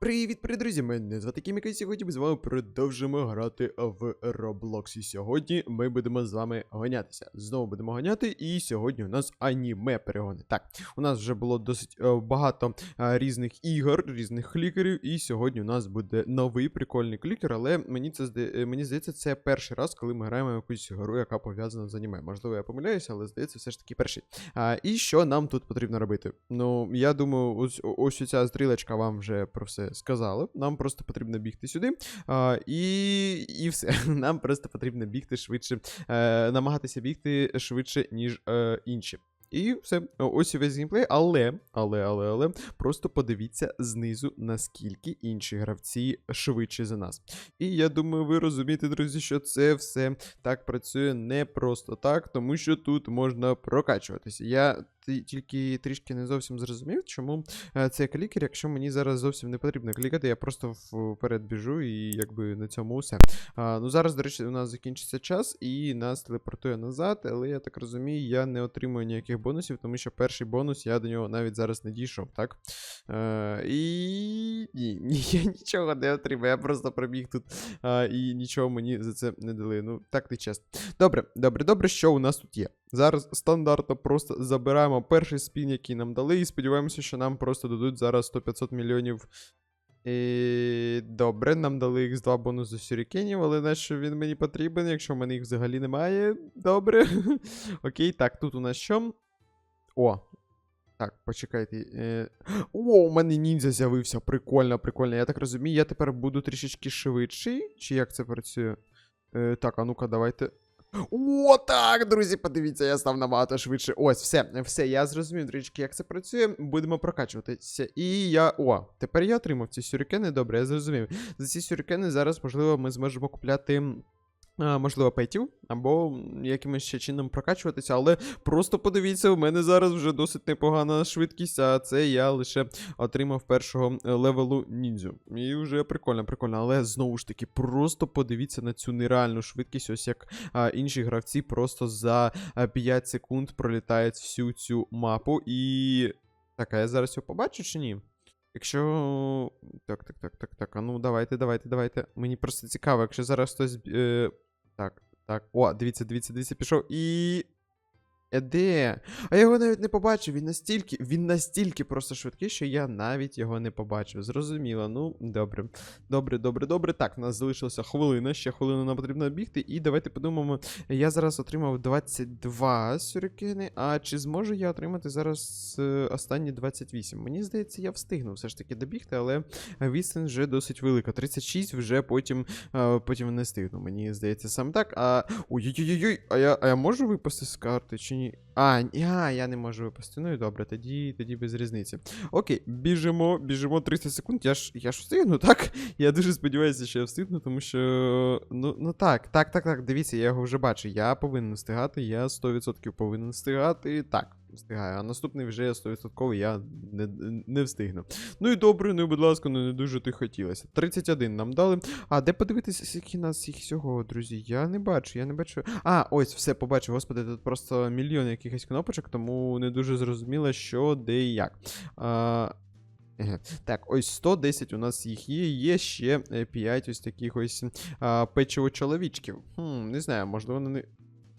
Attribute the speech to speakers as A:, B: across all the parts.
A: Привіт, друзі! Мене звати Кіміка, і сьогодні ми з вами продовжимо грати в Roblox. І сьогодні ми будемо з вами гонятися. Знову будемо гоняти, і сьогодні у нас аніме перегони. Так, у нас вже було досить е, багато е, різних ігор, різних клікерів, і сьогодні у нас буде новий прикольний клікер, але мені це е, мені здається, це перший раз, коли ми граємо якусь гру, яка пов'язана з аніме. Можливо, я помиляюся, але здається, все ж таки перший. А, і що нам тут потрібно робити? Ну, я думаю, ось ось ця стрілочка вам вже про все сказала. Нам просто потрібно бігти сюди. А, і, і все. Нам просто потрібно бігти швидше, е, намагатися бігти швидше, ніж е, інші. І все, ось і весь геймплей, але, але, але, але, просто подивіться знизу, наскільки інші гравці швидше за нас. І я думаю, ви розумієте, друзі, що це все так працює не просто так, тому що тут можна прокачуватися. Я тільки трішки не зовсім зрозумів, чому е, цей клікер, якщо мені зараз зовсім не потрібно клікати, я просто вперед біжу і якби на цьому все. А, ну зараз, до речі, у нас закінчиться час і нас телепортує назад, але я так розумію, я не отримую ніяких бонусів, тому що перший бонус я до нього навіть зараз не дійшов, так? Е, і ні, ні, я нічого не отримаю, я просто пробіг тут а, і нічого мені за це не дали. Ну, так не чесно. Добре, добре, добре, що у нас тут є. Зараз стандартно просто забираємо перший спін, який нам дали, і сподіваємося, що нам просто дадуть зараз 100-500 мільйонів. І... Добре, нам дали X2 бонус до сюрікенів, але нащо він мені потрібен, якщо в мене їх взагалі немає. Добре. Окей, так, тут у нас що? О. Так, почекайте. Е... О, у мене ніндзя з'явився. Прикольно, прикольно. Я так розумію, я тепер буду трішечки швидший. Чи як це працює? Е, так, а ну-ка, давайте. О, так, друзі, подивіться, я став набагато швидше. Ось, все, все, я зрозумів трішки, як це працює. Будемо прокачуватися. І я. О, тепер я отримав ці сюрикени. Добре, я зрозумів. За ці сюрикени зараз, можливо, ми зможемо купляти. А, Можливо, петів, або якимось ще чином прокачуватися, але просто подивіться, у мене зараз вже досить непогана швидкість, а це я лише отримав першого е, левелу ніндзю. І вже прикольно, прикольно. Але знову ж таки, просто подивіться на цю нереальну швидкість, ось як а, інші гравці просто за 5 секунд пролітають всю цю мапу. І. Так, а я зараз його побачу чи ні? Якщо. Так, так, так, так, так. А ну давайте, давайте, давайте. Мені просто цікаво, якщо зараз хтось. Е... Так, так. О, дивіться, дивіться, дивіться, пішов. І. Е, де? А я його навіть не побачив. Він настільки, він настільки просто швидкий, що я навіть його не побачив. Зрозуміло. Ну, добре. Добре, добре, добре. Так, у нас залишилася хвилина. Ще хвилину нам потрібно бігти. І давайте подумаємо. Я зараз отримав 22 сюрикени. А чи зможу я отримати зараз е, останні 28? Мені здається, я встигну все ж таки добігти, але відстань вже досить велика. 36 вже потім, е, потім не встигну. Мені здається, саме так. А. Ой-ой-ой, а я, а я можу випасти з карти чи ні? А, ні, а, я не можу випасти. Ну і добре, тоді, тоді без різниці. Окей, біжимо, біжимо 30 секунд. Я ж я ж встигну, так? Я дуже сподіваюся, що я встигну, тому що. Ну, ну так, так, так, так. Дивіться, я його вже бачу. Я повинен встигати, я 100% повинен встигати. Так, встигаю. А наступний вже 100% я не, не встигну. Ну і добре, ну і будь ласка, ну не дуже ти хотілося. 31 нам дали. А де подивитися, скільки нас їх всього, друзі? Я не бачу, я не бачу. А, ось, все побачив, господи, тут просто мільйон якихось кнопочок, тому не дуже зрозуміло, що, де і як. А. Так, ось 110 у нас їх є, є ще 5 ось таких ось а, печиво чоловічків. Хм, не знаю, можливо, вони.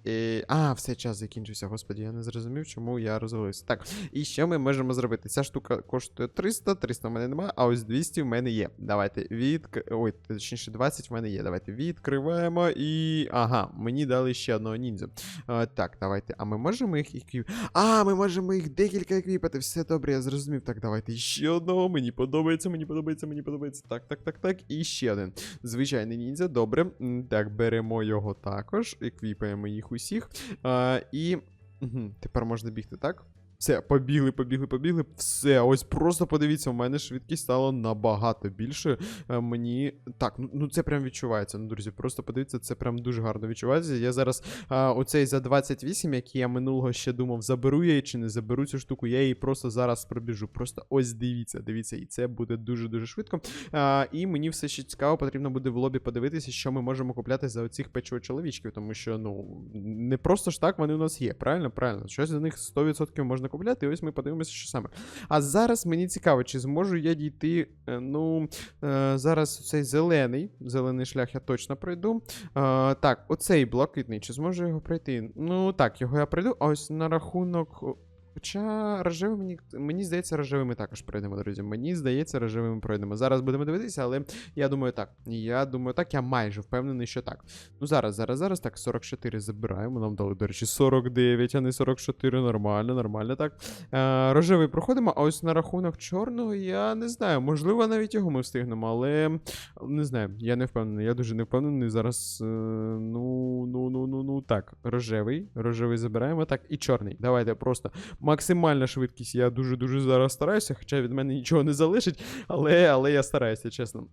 A: Е, а, все час закінчився, господі, я не зрозумів, чому я розвалився. Так, і що ми можемо зробити? Ця штука коштує 300, 300 в мене немає, а ось 200 в мене є. Давайте від. Ой, точніше, 20 в мене є. Давайте відкриваємо і. Ага, мені дали ще одного ніндзя. А, так, давайте. А ми можемо їх еквіп... А, ми можемо їх декілька еквіпати. Все добре, я зрозумів. Так, давайте ще одного. Мені подобається, мені подобається, мені подобається. Так, так, так, так. І ще один. Звичайний ніндзя. Добре. Так, беремо його також. Еквіпаємо їх усіх. А, і. Угу, тепер можна бігти, так? Все, побігли, побігли, побігли. Все, ось просто подивіться, у мене швидкість стала набагато більше. Е, Мені. Так, ну, ну це прям відчувається. Ну, друзі, просто подивіться, це прям дуже гарно відчувається. Я зараз а, оцей за 28, який я минулого ще думав, заберу я чи не заберу цю штуку, я її просто зараз пробіжу. Просто ось дивіться, дивіться, і це буде дуже-дуже швидко. А, і мені все ще цікаво, потрібно буде в лобі подивитися, що ми можемо купляти за оцих печиво чоловічків, тому що, ну, не просто ж так вони у нас є. Правильно, правильно. Щось за них 100% можна накупляти, і ось ми подивимося, що саме. А зараз мені цікаво, чи зможу я дійти. е, Ну, е, зараз цей зелений, зелений шлях я точно пройду. Е, так, оцей блакитний, чи зможу його пройти? Ну так, його я пройду. А ось на рахунок. Хоча рожевим мені, здається, рожевим ми також пройдемо, друзі. Мені здається, рожевим ми пройдемо. Зараз будемо дивитися, але я думаю так. Я думаю так, я майже впевнений, що так. Ну зараз, зараз, зараз так, 44 забираємо. Нам дали, до речі, 49, а не 44. Нормально, нормально так. Е, рожевий проходимо, а ось на рахунок чорного я не знаю. Можливо, навіть його ми встигнемо, але не знаю, я не впевнений. Я дуже не впевнений. Зараз. Е, ну, ну, ну, ну, ну. Так, рожевий. Рожевий забираємо. Так, і чорний. Давайте просто максимальна швидкість. Я дуже-дуже зараз стараюся, хоча від мене нічого не залишить, але, але я стараюся, чесно.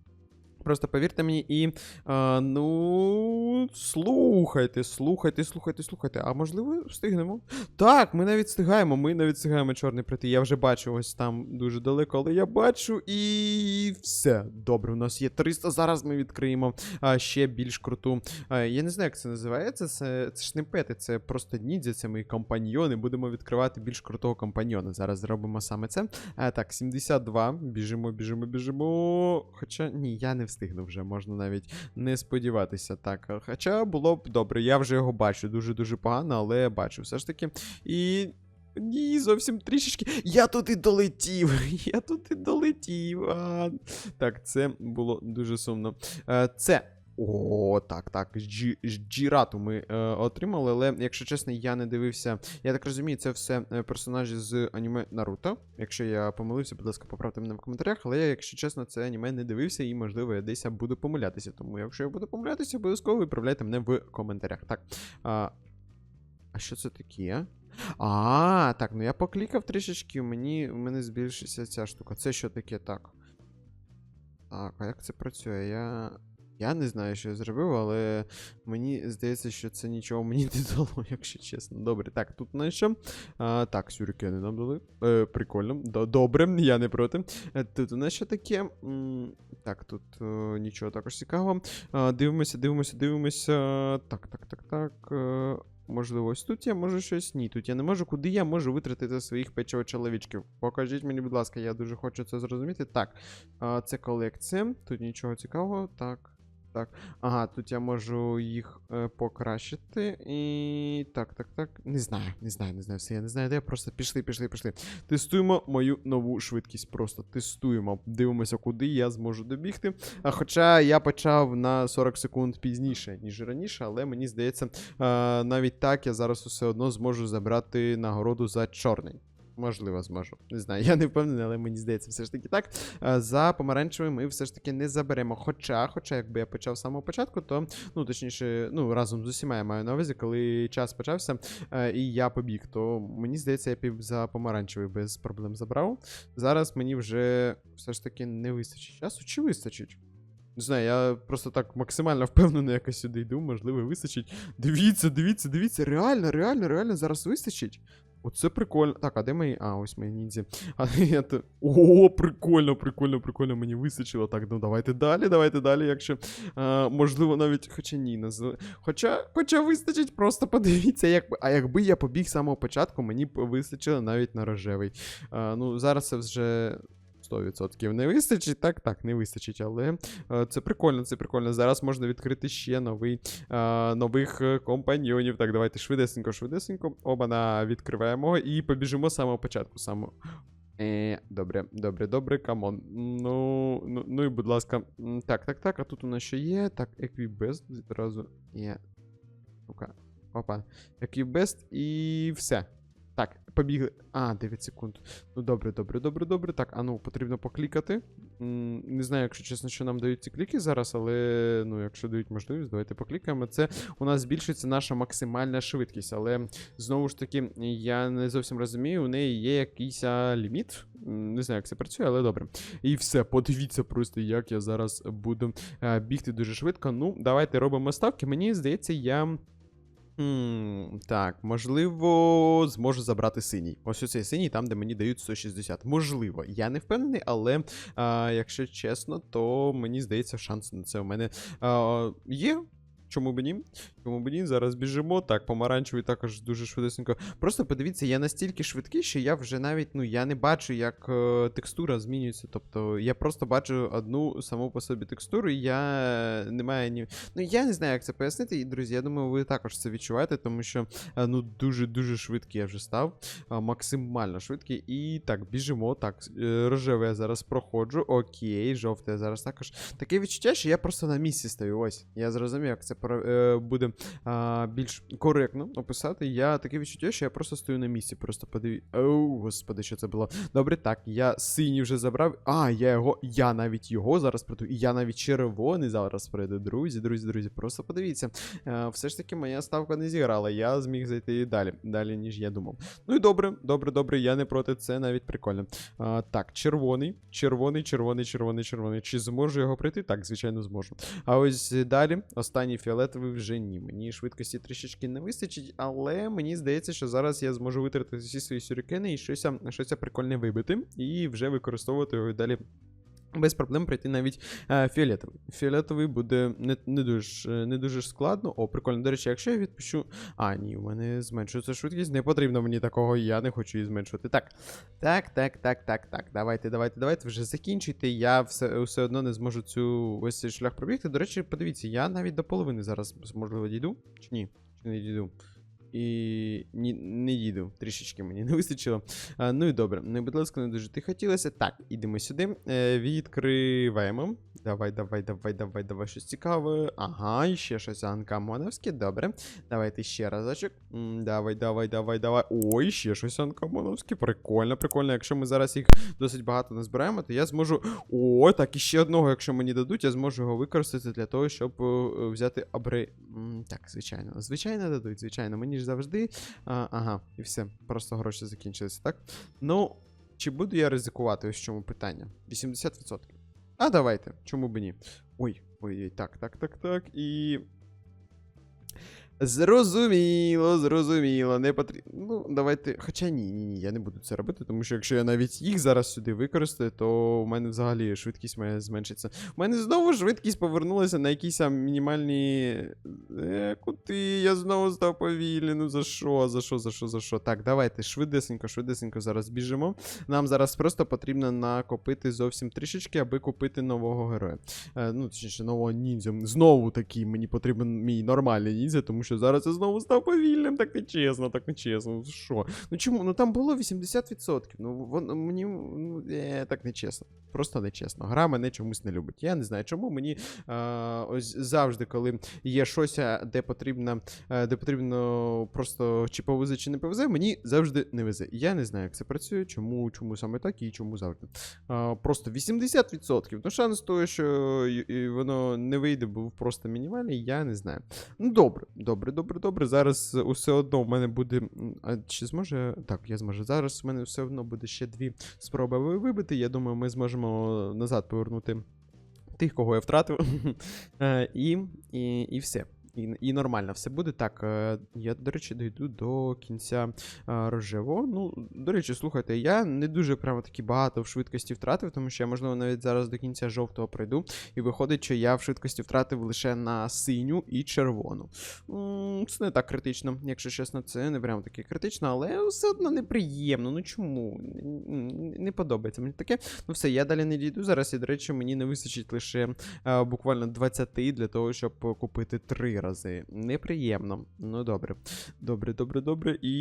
A: Просто повірте мені і. А, ну. Слухайте, слухайте, слухайте, слухайте. А можливо, встигнемо? Так, ми навіть встигаємо, ми навіть встигаємо чорний прийти. Я вже бачу ось там дуже далеко, але я бачу і все. Добре, у нас є 300. Зараз ми відкриємо а, ще більш круту. А, я не знаю, як це називається. Це, це ж не пети, це просто ніндзя, це мої компаньйони. Будемо відкривати більш крутого компаньйона. Зараз зробимо саме це. А, так, 72. Біжимо, біжимо, біжимо. Хоча ні, я не встигну вже, можна навіть не сподіватися. Так, хоча було б добре, я вже його бачу. Дуже-дуже погано, але бачу все ж таки. І. Ні, зовсім трішечки. Я тут і долетів. Я тут і долетів. А... Так, це було дуже сумно. Е, Це. О, так, так. Джі, Джірату ми е, отримали, але, якщо чесно, я не дивився. Я так розумію, це все е, персонажі з аніме Наруто. Якщо я помилився, будь ласка, поправте мене в коментарях. Але я, якщо чесно, це аніме не дивився, і, можливо, я десь буду помилятися. Тому, якщо я буду помилятися, обов'язково виправляйте мене в коментарях. Так. А, а що це таке? А, так, ну я поклікав трішечки, мені, у мене збільшиться ця штука. Це що таке так? Так, а як це працює? Я. Я не знаю, що я зробив, але мені здається, що це нічого мені не дало, якщо чесно. Добре, так, тут на що? А, так, сюрикени нам дали. Е, прикольно. Добре, я не проти. Е, Тут у нас що таке? Так, тут е, нічого також цікавого. А, дивимося, дивимося, дивимося. Так, так, так, так. Е, Можливо, ось тут я можу щось. Ні, тут я не можу. Куди я можу витратити своїх печиво чоловічків? Покажіть мені, будь ласка, я дуже хочу це зрозуміти. Так, а, це колекція. Тут нічого цікавого. Так. Так. Ага, тут я можу їх е, покращити. І. Так, так, так. Не знаю, не знаю, не знаю. Все, я не знаю, де. Просто пішли, пішли, пішли. Тестуємо мою нову швидкість. Просто тестуємо. Дивимося, куди я зможу добігти. А хоча я почав на 40 секунд пізніше, ніж раніше, але мені здається, е, навіть так я зараз все одно зможу забрати нагороду за чорний. Можливо, зможу. Не знаю, я не впевнений, але мені здається, все ж таки так. Е, За помаранчевий ми все ж таки не заберемо. Хоча, хоча, якби я почав з самого початку, то, ну, точніше, ну, разом з усіма я маю на увазі, коли час почався, е, і я побіг, то мені здається, я пів за помаранчевий без проблем забрав. Зараз мені вже все ж таки не вистачить часу. Чи вистачить? Не знаю, я просто так максимально впевнений, якось сюди йду, можливо, вистачить. Дивіться, дивіться, дивіться, реально, реально, реально зараз вистачить. Оце прикольно. Так, а де мої. А, ось мої ніндзі. А я то. О, прикольно, прикольно, прикольно, мені вистачило. Так, ну давайте далі, давайте далі, якщо. А, можливо, навіть. Хоча ні, на Хоча, хоча вистачить, просто подивіться, як. А якби я побіг з самого початку, мені б вистачило навіть на рожевий. А, ну, зараз це вже. 100% не вистачить, так, так, не вистачить, але е, це прикольно, це прикольно. Зараз можна відкрити ще новий, е, нових е, компаньйонів. Так, давайте швидесенько, швидесенько. Оба відкриваємо і побіжимо з самого початку. Само... Е, добре, добре, добре, камон. Ну, ну, ну і будь ласка. Так, так, так, а тут у нас що є? Так, Equibest відразу є. Опа. Equibest і все. Так, побігли. А, 9 секунд. Ну добре, добре, добре, добре. Так, а ну, потрібно поклікати. Не знаю, якщо чесно, що нам дають ці кліки зараз, але ну, якщо дають можливість, давайте поклікаємо. Це у нас збільшується наша максимальна швидкість. Але знову ж таки, я не зовсім розумію, у неї є якийсь а, ліміт. Не знаю, як це працює, але добре. І все, подивіться просто, як я зараз буду а, бігти дуже швидко. Ну, давайте робимо ставки. Мені здається, я. М, Так, можливо, зможу забрати синій. Ось оцей синій, там, де мені дають 160. Можливо, я не впевнений, але а, якщо чесно, то мені здається, шанс на це у мене а, є. Чому б ні? Чому б ні? Зараз біжимо. Так, помаранчевий також дуже швидесенько. Просто подивіться, я настільки швидкий, що я вже навіть ну я не бачу, як е, текстура змінюється. Тобто я просто бачу одну саму по собі текстуру, і я не маю ні. Ну я не знаю, як це пояснити. І друзі, я думаю, ви також це відчуваєте, тому що е, ну дуже-дуже швидкий я вже став. е, максимально швидкий. І так, біжимо. Так, е, рожевий я зараз проходжу. Окей, жовтий я зараз також. Таке відчуття, що я просто на місці стою. Ось. Я зрозумів, як це буде а, більш коректно описати. Я таке відчуття, що я просто стою на місці. Просто подиві. Оу, господи, що це було. Добре, так, я синій вже забрав. А, я його. Я навіть його зараз пройду. І я навіть червоний зараз пройду. Друзі, друзі, друзі, просто подивіться. Е, все ж таки, моя ставка не зіграла. Я зміг зайти і далі, далі, ніж я думав. Ну і добре, добре, добре, я не проти, це навіть прикольно. А, так, червоний, червоний, червоний, червоний, червоний. Чи зможу його пройти? Так, звичайно, зможу. А ось далі, останній фіолетовий вже ні. Мені швидкості трішечки не вистачить, але мені здається, що зараз я зможу витратити всі свої сюрикени і щось, щось прикольне вибити, і вже використовувати його далі. Без проблем пройти навіть е, фіолетовий. Фіолетовий буде не, не, дуже, не дуже складно. О, прикольно. До речі, якщо я відпущу. А, ні, у мене зменшується швидкість. Не потрібно мені такого, я не хочу її зменшувати. Так. Так, так, так, так, так. Давайте, давайте, давайте. Вже закінчуйте. Я все, все одно не зможу цю ось цей шлях пробігти. До речі, подивіться, я навіть до половини зараз можливо дійду. Чи ні? Чи не дійду? І ні, не їду. Трішечки мені не вистачило. А, ну і добре. Ну, будь ласка, не дуже ти хотілося. Так, ідемо сюди. Е, відкриваємо. Давай, давай, давай, давай, давай щось цікаве. Ага, і ще щось анкамоновське. Добре. Давайте ще разочок. Давай, давай, давай, давай. Ой, ще щось анкамоновське. Прикольно, прикольно. Якщо ми зараз їх досить багато назбираємо, то я зможу. О, так, і ще одного, якщо мені дадуть, я зможу його використати для того, щоб е, взяти абри. Так, звичайно. Звичайно, дадуть, звичайно. Мені ж завжди. А, ага, і все. Просто гроші закінчилися, так? Ну, чи буду я ризикувати? Ось в чому питання? 80%. А давайте, чому б ні? Ой, ой, ой, так, так, так, так. І. Зрозуміло, зрозуміло, не потрібно. Ну, давайте. Хоча ні, ні, ні, я не буду це робити, тому що якщо я навіть їх зараз сюди використаю, то у мене взагалі швидкість моя зменшиться. У мене знову швидкість повернулася на якісь мінімальні. Е, куди? Я знову став повільний. Ну за що? За що, за що, за що? Так, давайте швидесенько, швидесенько зараз біжимо. Нам зараз просто потрібно накопити зовсім трішечки, аби купити нового героя. Е, ну, точніше, нового ніндзя. Знову таки, мені потрібен мій нормальний ніндзя, тому що зараз я знову став повільним, так не чесно, так не чесно. Ну, Що? Ну чому? Ну там було 80%. Ну воно мені ну, е, так не чесно. Просто не чесно. Гра мене чомусь не любить. Я не знаю, чому мені е, ось завжди, коли є щось, е, де потрібно, е, де потрібно просто чи повезе, чи не повезе, мені завжди не везе. Я не знаю, як це працює, чому, чому саме так і чому завжди. Е, просто 80%. Ну, шанс того, що й- і воно не вийде, був просто мінімальний, я не знаю. Ну, добре, добре, добре, добре. добре. Зараз е, усе одно в мене буде. А чи зможе. Так, я зможу. Зараз в мене все одно буде ще дві спроби вибити. Я думаю, ми зможемо назад повернути тих, кого я втратив. Е, і, і, і все. І, і нормально все буде. Так, е, я, до речі, дійду до кінця е, рожевого. Ну, до речі, слухайте, я не дуже прямо таки багато в швидкості втратив, тому що я, можливо, навіть зараз до кінця жовтого пройду. І виходить, що я в швидкості втратив лише на синю і червону. Це не так критично, якщо чесно, це не прямо таки критично, але все одно неприємно. Ну чому? Не подобається мені таке. Ну все, я далі не дійду зараз, і, до речі, мені не вистачить лише е, буквально 20 для того, щоб купити 3 рази. Неприємно. Ну добре. Добре, добре, добре. І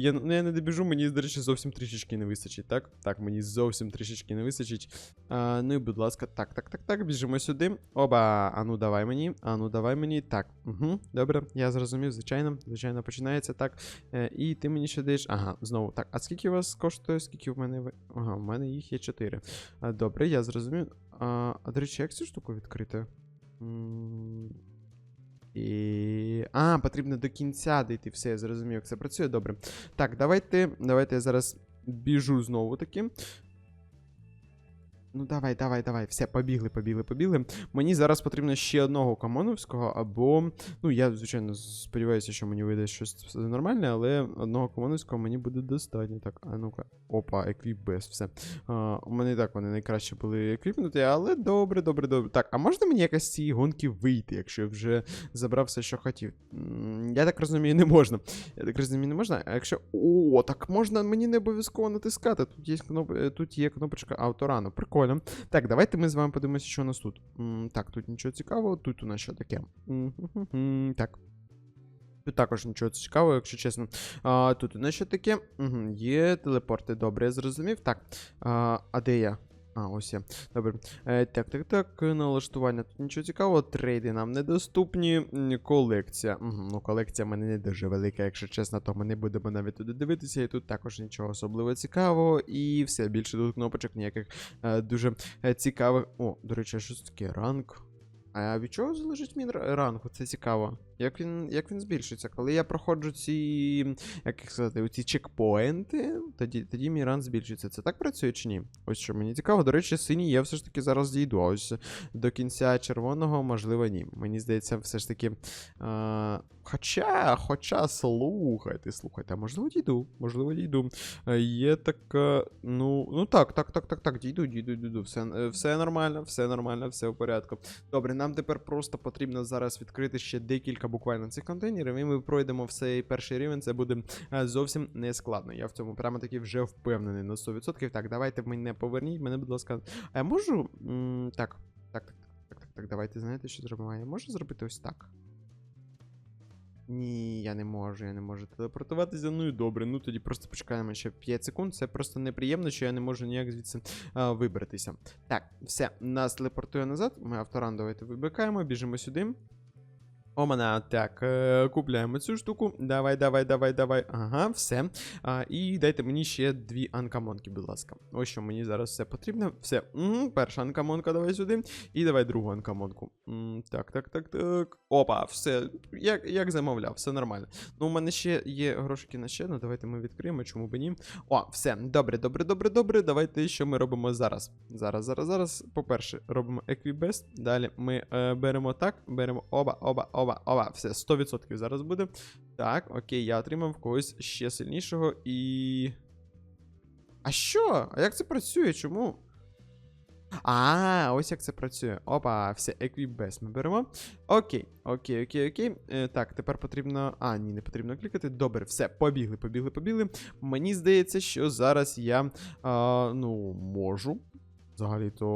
A: я, ну, я не добіжу, мені, до речі, зовсім трішечки не вистачить, так? Так, мені зовсім трішечки не вистачить. А, ну і будь ласка, так, так, так, так, біжимо сюди. Оба, а ну давай мені, а ну давай мені. Так, угу, добре, я зрозумів, звичайно, звичайно, починається так. Е, і ти мені ще даєш. Ага, знову. Так, а скільки у вас коштує? Скільки в мене ви. Ага, в мене їх є 4. А, добре, я зрозумів. А до речі, як цю штуку відкрити? І... А, потрібно до кінця дійти. Все, я зрозумів, як це працює. Добре. Так, давайте. Давайте я зараз біжу знову таки. Ну давай, давай, давай. Все, побігли, побігли, побігли. Мені зараз потрібно ще одного комоновського, або. Ну, я, звичайно, сподіваюся, що мені вийде щось нормальне, але одного комоновського мені буде достатньо. Так, а ну-ка. Опа, еквіп без, все. А, у мене і так вони найкраще були еквіпнуті, але добре, добре, добре. Так, а можна мені якось з цієї гонки вийти, якщо я вже забрав все, що хотів? Я так розумію, не можна. Я так розумію, не можна. А якщо. О, так можна мені не обов'язково натискати. Тут є кноп... тут є кнопочка авторану. Прикольно. Так, давайте ми з вами подивимося, що у нас тут. Так, тут нічого цікавого, тут у нас що таке. Так. Тут також нічого цікавого, якщо чесно. А, тут у нас що таке? Угу, є телепорти. Добре, я зрозумів. Так. А, а де я? А, ось я. Добре. Е, так, так, так. Налаштування. Тут нічого цікавого. Трейди нам недоступні. Колекція. Угу, ну, колекція в мене не дуже велика, якщо чесно, то ми не будемо навіть туди дивитися. І тут також нічого особливо цікавого. І все, більше тут кнопочок ніяких е, дуже е, цікавих. О, до речі, що це таке? Ранг. А від чого залежить мій ранг? Це цікаво. Як він, як він збільшується? Коли я проходжу ці, як їх сказати, ці чекпоінти, тоді, тоді мій ранг збільшується. Це так працює чи ні? Ось що мені цікаво. До речі, синій я все ж таки зараз дійду. Ось до кінця червоного, можливо, ні. Мені здається, все ж таки. А, хоча, хоча, слухайте, слухайте, а можливо дійду, можливо, дійду. Е, Є така. Ну, ну так, так, так, так, так, дійду, дійду, дійду. Все, е, все нормально, все нормально, все в порядку. Добре, нам тепер просто потрібно зараз відкрити ще декілька буквально цих контейнерів, і ми пройдемо все перший рівень. Це буде е, зовсім не складно. Я в цьому прямо таки вже впевнений на 100%. Так, давайте мене поверніть, мене, будь ласка. А я можу. Так, так, так, так, так, так, давайте знаєте, що зробимо? Я можу зробити ось так. Ні, я не можу, я не можу телепортуватися. Ну і добре. Ну тоді просто почекаємо ще 5 секунд. Це просто неприємно, що я не можу ніяк звідси а, вибратися. Так, все, нас телепортує назад. Ми авторан давайте вибикаємо, біжимо сюди. О, мене, так, е, купляємо цю штуку. Давай, давай, давай, давай. Ага, все. А, і дайте мені ще дві анкамонки, будь ласка. Ось що мені зараз все потрібно. Все. Угу, перша анкамонка, давай сюди. І давай другу анкамонку. М, так, так, так, так. Опа, все. Як, як замовляв, все нормально. Ну, у мене ще є грошики на ще, ну давайте ми відкриємо, чому б ні. О, все, добре, добре, добре, добре. Давайте що ми робимо зараз. Зараз, зараз, зараз. По-перше, робимо Equibest. Далі ми е, беремо так, беремо оба, оба, оба, оба. Все, 100% зараз буде. Так, окей, я отримав когось ще сильнішого і. А що? А як це працює? Чому? А, ось як це працює. Опа, все, Equibest ми беремо. Окей, окей, окей, окей. Е, так, тепер потрібно. А, ні, не потрібно клікати. Добре, все, побігли, побігли, побігли. Мені здається, що зараз я а, ну, можу. Взагалі-то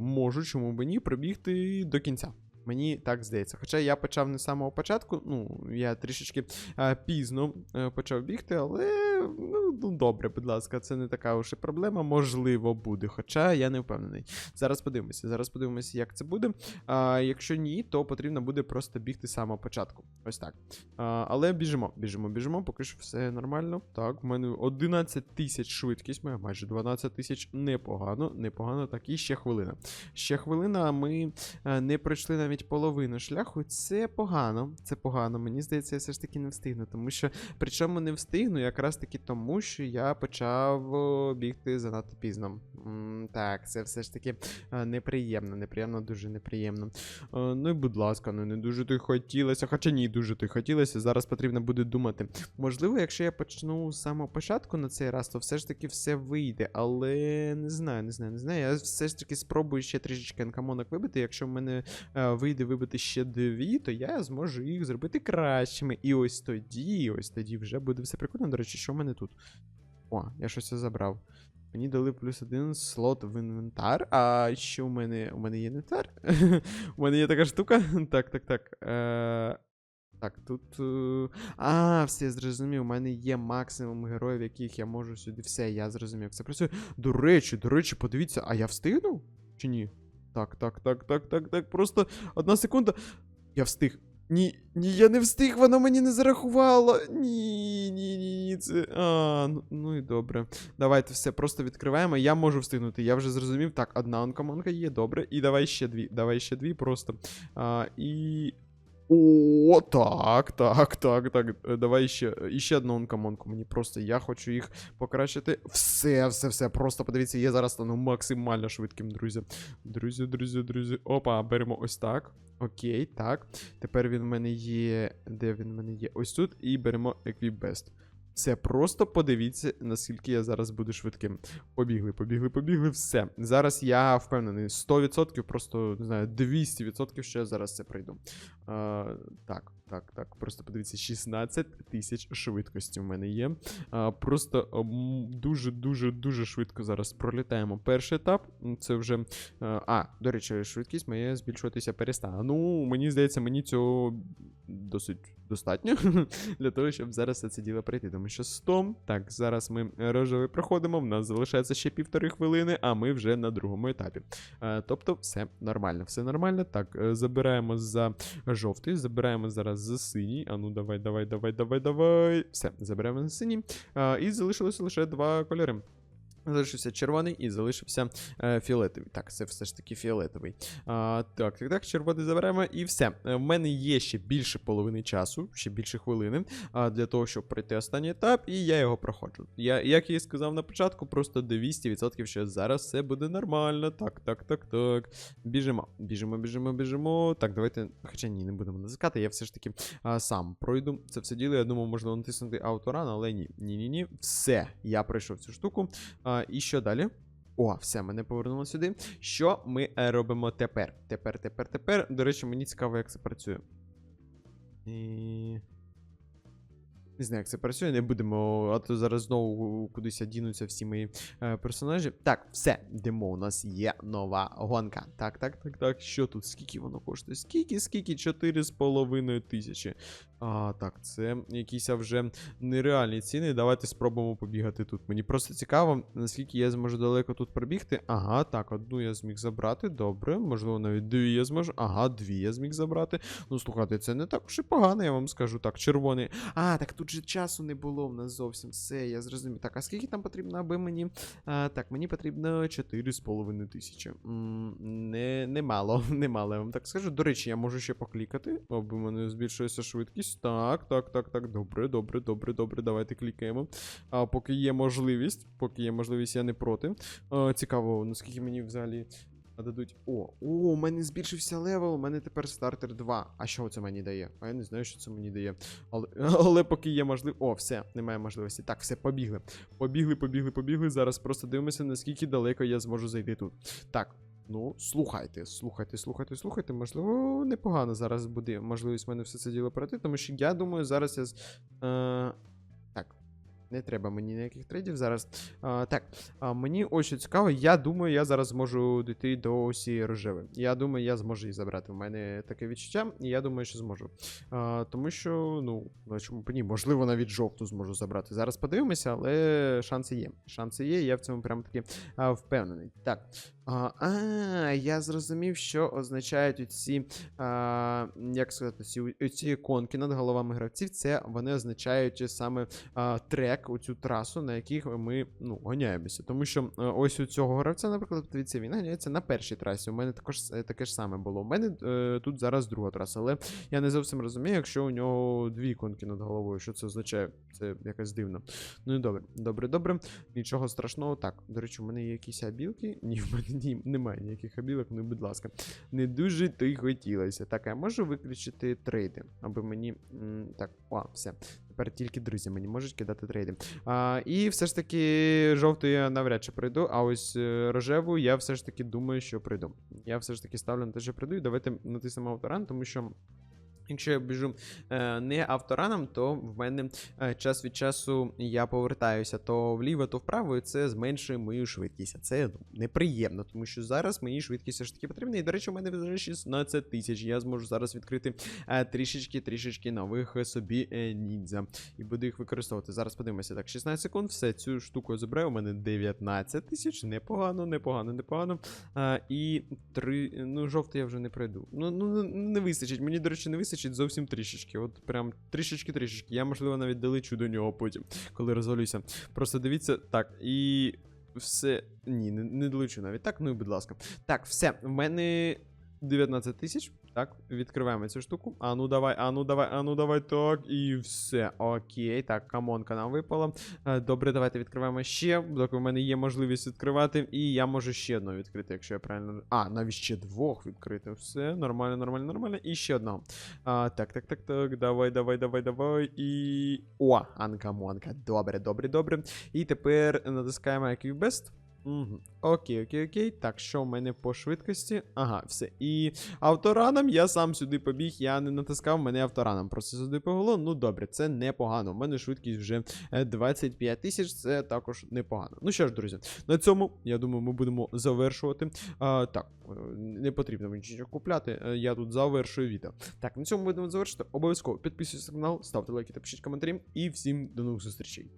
A: можу, чому б ні, пробігти до кінця. Мені так здається. Хоча я почав не з самого початку, ну, я трішечки а, пізно е, почав бігти, але ну, ну, добре, будь ласка, це не така уж і проблема. Можливо, буде. Хоча я не впевнений. Зараз подивимося. Зараз подивимося, як це буде. А, якщо ні, то потрібно буде просто бігти з самого початку. Ось так. А, але біжимо, біжимо, біжимо, поки що все нормально. Так, в мене 11 тисяч швидкість, моя майже 12 тисяч. Непогано, непогано. Так, і ще хвилина. Ще хвилина, ми е, не пройшли навіть половину шляху. Це погано. Це погано. Мені здається, я все ж таки не встигну. Тому що, причому не встигну, якраз таки тому, що я почав бігти занадто пізно. Так, це все ж таки е, неприємно, неприємно, дуже неприємно. Е, ну і будь ласка, ну не дуже й хотілося. Хоча ні, дуже й хотілося. Зараз потрібно буде думати. Можливо, якщо я почну з самого початку на цей раз, то все ж таки все вийде. Але не знаю, не знаю, не знаю. Я все ж таки спробую ще трішечки анкамонок вибити. Якщо в мене е, вийде вибити ще дві, то я зможу їх зробити кращими. І ось тоді, ось тоді вже буде все прикольно. До речі, що мене тут? О, я щось забрав. Мені дали плюс один слот в інвентар. А що у мене? У мене є інвентар? У мене є така штука. Так, так, так. Е... Так, тут. е, А, все, зрозумів. У мене є максимум героїв, яких я можу сюди. Все, я зрозумів, це працює. До речі, до речі, подивіться, а я встигну? Чи ні? Так, так, так, так, так, так. Просто одна секунда. Я встиг. Ні, ні, я не встиг, вона мені не зарахувала. Ні, ні, ні, ні. Це. А, ну, ну і добре. Давайте все просто відкриваємо. Я можу встигнути. Я вже зрозумів. Так, одна онкоманка є, добре. І давай ще дві. Давай ще дві просто. А, і. О, так, так, так, так. Е, Давай ще, іще одну онкомонку. Мені просто я хочу їх покращити. Все, все, все. Просто подивіться, я зараз стану максимально швидким, друзі. Друзі, друзі, друзі. Опа, беремо ось так. Окей, так. Тепер він в мене є. Де він в мене є? Ось тут. І беремо Equip Best. Все, просто подивіться, наскільки я зараз буду швидким. Побігли, побігли, побігли, все. Зараз я впевнений, 100%, просто не знаю, 200%, що я зараз це пройду. Е, так, так, так. Просто подивіться, 16 тисяч швидкості в мене є. А, просто дуже, дуже, дуже швидко зараз пролітаємо перший етап. Це вже. а, А, до речі, швидкість моя збільшуватися перестане. Ну, мені здається, мені цього досить достатньо для того, щоб зараз це діло пройти. Тому що 100. Так, зараз ми рожевий проходимо. В нас залишається ще півтори хвилини, а ми вже на другому етапі. Е, тобто, все нормально, все нормально. Так, е, забираємо за жовтий, забираємо зараз за синій. А ну давай, давай, давай, давай, давай. Все, забираємо за синій. А, і залишилося лише два кольори. Залишився червоний і залишився е, фіолетовий. Так, це все ж таки фіолетовий. А, так, так, так, червоний заберемо і все. Е, В мене є ще більше половини часу, ще більше хвилини а, для того, щоб пройти останній етап, і я його проходжу. Я, як я і сказав на початку, просто до 200%, що зараз все буде нормально. Так, так, так, так. Біжимо, біжимо, біжимо, біжимо. Так, давайте. Хоча ні, не будемо натискати. Я все ж таки а, сам пройду це все діло. Я думав, можна натиснути ауторан, але ні. Ні, ні, ні. Все, я пройшов цю штуку. А, і що далі? О, все, мене повернуло сюди. Що ми е, робимо тепер? Тепер, тепер, тепер. До речі, мені цікаво, як це працює. І... Не знаю, як це працює, не будемо, а то зараз знову кудись одінуться всі мої е, персонажі. Так, все, йдемо, у нас є нова гонка. Так, так, так, так. Що тут? Скільки воно коштує? Скільки, скільки? 4,5 тисячі. А, так, це якісь вже нереальні ціни. Давайте спробуємо побігати тут. Мені просто цікаво, наскільки я зможу далеко тут пробігти. Ага, так, одну я зміг забрати. Добре, можливо, навіть дві я зможу. Ага, дві я зміг забрати. Ну, слухайте, це не так уж і погано, я вам скажу. Так, червоний. А, так тут же часу не було в нас зовсім. Все, я зрозумів. Так, а скільки там потрібно, аби мені. А, так, мені потрібно 4,5 тисячі. Не, немало, немало, я вам так скажу. До речі, я можу ще поклікати, аби в мене збільшується швидкість. Так, так, так, так. Добре, добре, добре, добре. Давайте клікаємо. А поки є можливість, поки є можливість, я не проти. А, цікаво, наскільки мені взагалі. Дадуть. О, о, у мене збільшився левел, у мене тепер стартер 2. А що це мені дає? А я не знаю, що це мені дає. Але, але поки є можливість. О, все, немає можливості. Так, все, побігли. Побігли, побігли, побігли. Зараз просто дивимося, наскільки далеко я зможу зайти тут. Так. Ну, слухайте, слухайте, слухайте, слухайте. Можливо, непогано зараз буде можливість в мене все це діло пройти, тому що я думаю, зараз я. Е. Не треба мені ніяких трейдів зараз. А, так, а, мені ось цікаво, я думаю, я зараз зможу дійти до осі рожеви. Я думаю, я зможу її забрати. У мене таке відчуття, і я думаю, що зможу. А, тому що, ну, чому б ні, можливо, навіть жовту зможу забрати. Зараз подивимося, але шанси є. Шанси є, я в цьому прям таки а, впевнений. Так. А, а, я зрозумів, що означають ці, а, як сказати, ці, іконки над головами гравців. Це вони означають саме а, трек, у цю трасу, на яких ми ну, гоняємося. Тому що а, ось у цього гравця, наприклад, дивіться, він ганяється на першій трасі. У мене також е, таке ж саме було. У мене е, тут зараз друга траса, але я не зовсім розумію, якщо у нього дві іконки над головою, що це означає? Це якось дивно. Ну і добре, добре, добре. Нічого страшного. Так, до речі, у мене є якісь абілки. Ні, в мене ні, немає ніяких обілок, ну будь ласка. Не дуже то й хотілося. Так, я можу виключити трейди, аби мені. так, о, все. Тепер тільки друзі мені можуть кидати трейди. А, і все ж таки жовту я навряд чи пройду, а ось е, рожеву я все ж таки думаю, що пройду. Я все ж таки ставлю на те, що пройду, і давайте натиснемо авторан, тому що. Якщо я біжу е, не автораном, то в мене е, час від часу я повертаюся то вліво, то вправо, і це зменшує мою швидкість. А це ну, неприємно, тому що зараз мені швидкість все ж таки потрібна. І, до речі, у мене вже 16 тисяч. Я зможу зараз відкрити е, трішечки трішечки нових е, собі ніндзя. І буду їх використовувати. Зараз подивимося. Так, 16 секунд, все, цю штуку я забираю. У мене 19 тисяч. Непогано, непогано, непогано. І 3. Ну, жовтий я вже не пройду. Ну, ну не вистачить. Мені, до речі, не вистачить зовсім трішечки. От прям трішечки-трішечки. Я, можливо, навіть долечу до нього потім, коли розвалюся. Просто дивіться, так, і. Все. Ні, не, не долечу навіть так, ну і будь ласка. Так, все, в мене. 19 тисяч. Так, відкриваємо цю штуку. А ну давай, а ну давай, а ну давай, так, і все. Окей, так, камонка нам випала. Е, Добре, давайте відкриваємо ще, доки в мене є можливість відкривати. І я можу ще одного відкрити, якщо я правильно. А, навіть ще двох відкрити. Все, нормально, нормально, нормально. І ще одного. А, так, так, так, так. Давай, давай, давай, давай. І. О, анкамонка. Добре, добре, добре. І тепер натискаємо Equip Best. Угу. Окей, окей, окей. Так, що в мене по швидкості? Ага, все. І автораном я сам сюди побіг, я не натискав, мене автораном просто сюди повело. Ну добре, це непогано. У мене швидкість вже е, 25 тисяч, це також непогано. Ну що ж, друзі, на цьому, я думаю, ми будемо завершувати. А, так, е, не потрібно мені нічого купляти. е, Я тут завершую відео. Так, на цьому будемо завершити. Обов'язково підписуйтесь на канал, ставте лайки та пишіть коментарі. І всім до нових зустрічей.